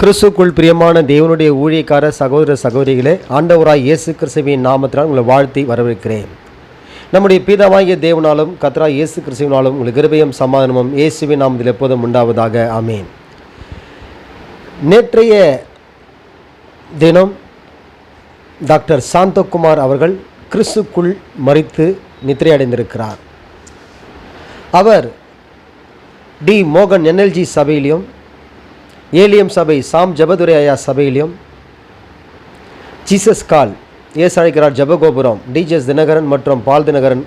கிறிஸ்துக்குள் பிரியமான தேவனுடைய ஊழியக்கார சகோதர சகோதரிகளே ஆண்டவராய் இயேசு கிறிஸ்துவின் நாமத்தினால் உங்களை வாழ்த்தி வரவேற்கிறேன். நம்முடைய பிதாவாகிய தேவனாலும் கத்ரா இயேசு கிறிஸ்துவினாலும் உங்களுக்கு கிருபையும் சமாதானமும் இயேசுவின் நாமத்தில் எப்போதும் உண்டாவதாக. ஆமேன். நேற்றைய தினம் டாக்டர் சாந்தகுமார் அவர்கள் கிறிஸ்துக்குள் மறித்து நித்திரையடைந்திருக்கிறார். அவர் டி மோகன் என்எல்ஜி சபையிலையும் ஏலியம் சபை சாம் ஜபதுரை ஐயா சபையிலையும் ஜீசஸ் கால் ஏசு அழைக்கிறார் ஜபகோபுரம் டிஜெஸ் தினகரன் மற்றும் பால் தினகரன்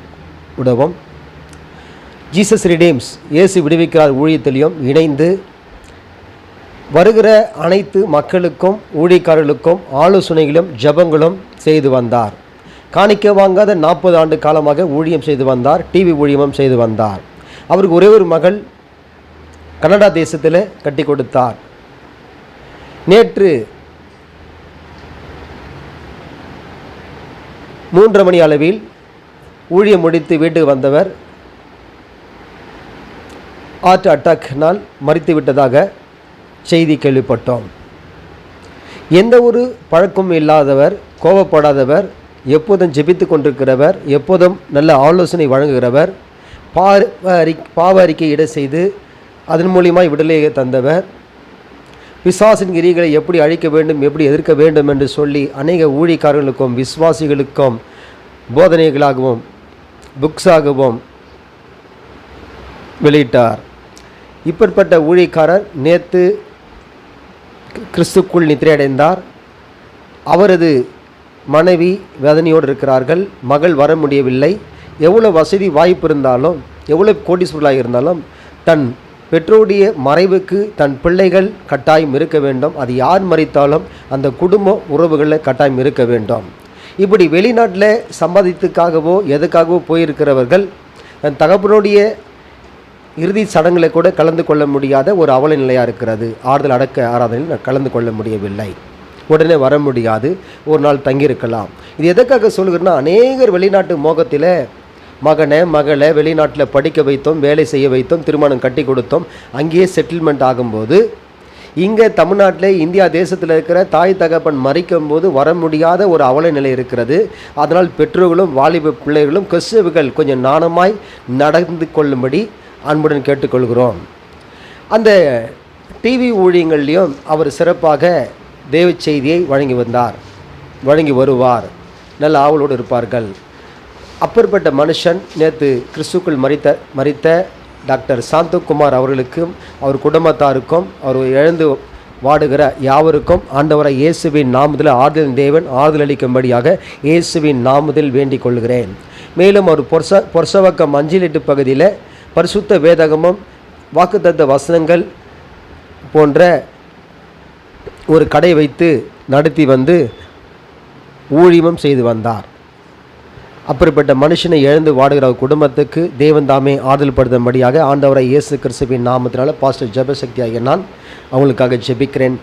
உடவும். ஜீசஸ் ரிடீம்ஸ் இயேசு விடுவிக்கிறார் ஊழியத்திலையும் இணைந்து வருகிற அனைத்து மக்களுக்கும் ஊழியக்காரர்களுக்கும் ஆலோசனைகளும் ஜபங்களும் செய்து வந்தார். காணிக்க வாங்காத நாற்பது ஆண்டு காலமாக ஊழியம் செய்து வந்தார் டிவி ஊழியமும் செய்து வந்தார். அவருக்கு ஒரே ஒரு மகள் கனடா தேசத்தில் கட்டி கொடுத்தார். நேற்று மூன்று மணி அளவில் ஊழியம் முடித்து வீட்டுக்கு வந்தவர் ஹார்ட் அட்டாக்னால் மறித்து விட்டதாக செய்தி கேள்விப்பட்டோம். எந்த ஒரு பழக்கமும் இல்லாதவர் கோபப்படாதவர் எப்போதும் ஜெபித்து கொண்டிருக்கிறவர் எப்போதும் நல்ல ஆலோசனை வழங்குகிறவர் பாவ அறி பாவ அறிக்கை இட செய்து அதன் மூலியமாக விடுதலையை தந்தவர் பிசாசின் கிரிகளை எப்படி அழிக்க வேண்டும் எப்படி எதிர்க்க வேண்டும் என்று சொல்லி அநேக ஊழிக்காரர்களுக்கும் விசுவாசிகளுக்கும் போதனைகளாகவும் புக்ஸாகவும் வெளியிட்டார். இப்படிப்பட்ட ஊழிக்காரர் நேற்று கிறிஸ்துக்குள் நித்திரையடைந்தார். அவரது மனைவி வேதனையோடு இருக்கிறார்கள். மகள் வர முடியவில்லை. எவ்வளோ வசதி வாய்ப்பு இருந்தாலும் எவ்வளோ கோடீஸ்வரலாக இருந்தாலும் தன் பெற்றோருடைய மறைவுக்கு தன் பிள்ளைகள் கட்டாயம் இருக்க வேண்டும். அது யார் மறைத்தாலும் அந்த குடும்ப உறவுகளில் கட்டாயம் இருக்க வேண்டும். இப்படி வெளிநாட்டில் சம்பாதித்துக்காகவோ எதுக்காகவோ போயிருக்கிறவர்கள் தன் தகப்பனுடைய இறுதி சடங்குல கூட கலந்து கொள்ள முடியாத ஒரு அவல நிலையாக இருக்கிறது. ஆறுதல் அடக்க ஆராதனையில் நான் கலந்து கொள்ள முடியவில்லை. உடனே வர முடியாது. ஒரு நாள் தங்கியிருக்கலாம். இது எதற்காக சொல்கிறேன்னா அநேகர் வெளிநாட்டு மோகத்தில் மகனை மகளை வெளிநாட்டில் படிக்க வைத்தோம் வேலை செய்ய வைத்தோம் திருமணம் கட்டி கொடுத்தோம். அங்கேயே செட்டில்மெண்ட் ஆகும்போது இங்கே தமிழ்நாட்டில் இந்தியா தேசத்தில் இருக்கிற தாய் தகப்பன் மறிக்கும் போது வர முடியாத ஒரு அவல நிலை இருக்கிறது. அதனால் பெற்றோர்களும் வாலிப பிள்ளைகளும் கிறிஸ்தவர்கள் கொஞ்சம் நாணமாய் நடந்து கொள்ளும்படி அன்புடன் கேட்டுக்கொள்கிறோம். அந்த டிவி ஊழியங்கள்லேயும் அவர் சிறப்பாக தேவ செய்தியை வழங்கி வந்தார் வழங்கி வருவார். நல்ல ஆவலோடு இருப்பார்கள். அப்பேற்பட்ட மனுஷன் நேற்று கிறிஸ்துக்குள் மறித்த மறித்த டாக்டர் சாந்தகுமார் அவர்களுக்கும் அவர் குடும்பத்தாருக்கும் அவர் இழந்து வாடுகிற யாவருக்கும் ஆண்டவரை இயேசுவின் நாமத்தில் ஆறுதல் தேவன் ஆறுதல் அளிக்கும்படியாக இயேசுவின் நாமத்தில் வேண்டிக் கொள்கிறேன் மேலும் அவர் பொர்ச பொர்சவக்கம் அஞ்சிலிட்டு பகுதியில் பரிசுத்த வேதகமும் வாக்குத்தத்த வசனங்கள் போன்ற ஒரு கடை வைத்து நடத்தி வந்து ஊழியமும் செய்து வந்தார். அப்படிப்பட்ட மனுஷனை இழந்து வாடுகிற ஒரு குடும்பத்துக்கு தேவன் தாமே ஆறுதல் படுத்தும்படியாக ஆண்டவரை இயேசு கிறிஸ்துவின் நாமத்தினால பாஸ்டர் ஜபசக்தி ஆகிய நான் அவங்களுக்காக ஜெபிக்கிறேன்.